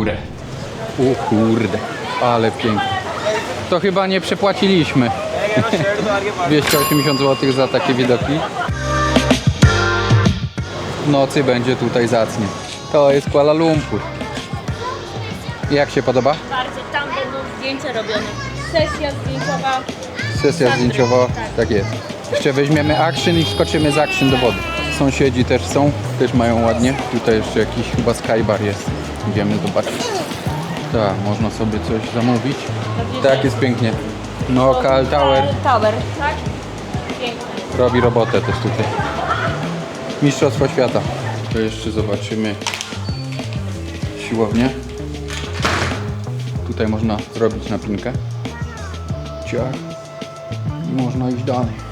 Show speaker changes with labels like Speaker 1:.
Speaker 1: górę. O kurde, ale pięknie. To chyba nie przepłaciliśmy. 280 zł za takie widoki. W nocy będzie tutaj zacnie. To jest Kuala Lumpur. Jak się podoba?
Speaker 2: Bardzo, tam będą zdjęcia robione. Sesja zdjęciowa.
Speaker 1: Sesja zdjęciowa,
Speaker 2: tak.
Speaker 1: tak jest. Jeszcze weźmiemy action i wskoczymy z action do wody. Sąsiedzi też są, też mają ładnie. Tutaj jeszcze jakiś chyba skybar jest. Idziemy zobaczyć. Tak, można sobie coś zamówić. Tak, jest pięknie. No, Cal Tower
Speaker 2: Tower, tak? Piękne.
Speaker 1: robi robotę też tutaj. Mistrzostwo świata. To jeszcze zobaczymy siłownię. Tutaj można zrobić napinkę. Ciach. I można iść dalej.